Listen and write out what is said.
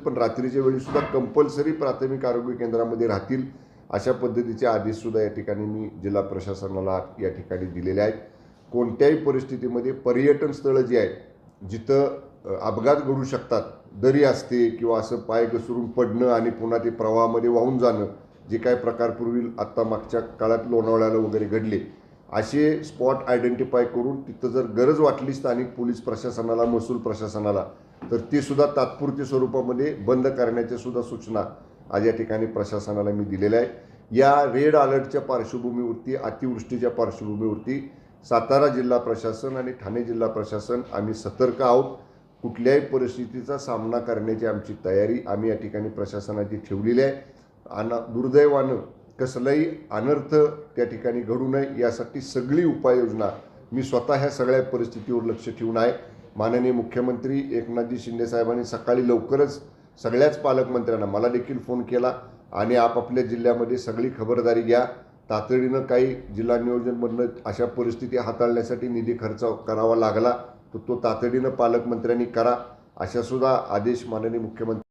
पण रात्रीच्या वेळी सुद्धा कंपल्सरी प्राथमिक आरोग्य केंद्रामध्ये राहतील अशा पद्धतीचे आदेशसुद्धा या ठिकाणी मी जिल्हा प्रशासनाला या ठिकाणी दिलेले आहेत. कोणत्याही परिस्थितीमध्ये पर्यटन स्थळं जी आहेत जिथं अपघात घडू शकतात दरी असते किंवा असं पाय घसरून पडणं आणि पुन्हा ते प्रवाहामध्ये वाहून जाणं जे काय प्रकार पूर्वी आत्ता मागच्या काळात लोणावळ्याला वगैरे घडले असे स्पॉट आयडेंटिफाय करून तिथं जर गरज वाटली स्थानिक पोलीस प्रशासनाला महसूल प्रशासनाला तर तीसुद्धा तात्पुरती स्वरूपामध्ये बंद करण्याच्या सुद्धा सूचना आज या ठिकाणी प्रशासनाला मी दिलेल्या आहेत. या रेड अलर्टच्या पार्श्वभूमीवरती अतिवृष्टीच्या पार्श्वभूमीवरती सातारा जिल्हा प्रशासन आणि ठाणे जिल्हा प्रशासन आम्ही सतर्क आहोत. कुठल्याही परिस्थितीचा सामना करण्याची आमची तयारी आम्ही या ठिकाणी प्रशासनाची ठेवलेली आहे. आणि दुर्दैवानं कसलाही अनर्थ त्या ठिकाणी घडू नये यासाठी सगळी उपाययोजना मी स्वतः ह्या सगळ्या परिस्थितीवर लक्ष ठेवून आहे. माननीय मुख्यमंत्री एकनाथजी शिंदे साहेबांनी सकाळी लवकरच सगळ्याच पालकमंत्र्यांना मला देखील फोन केला आणि आपापल्या जिल्ह्यामध्ये सगळी खबरदारी घ्या. तातडीनं काही जिल्हा नियोजनमधनं अशा परिस्थिती हाताळण्यासाठी निधी खर्च करावा लागला तर तो तातडीनं पालकमंत्र्यांनी करा अशासुद्धा आदेश माननीय मुख्यमंत्री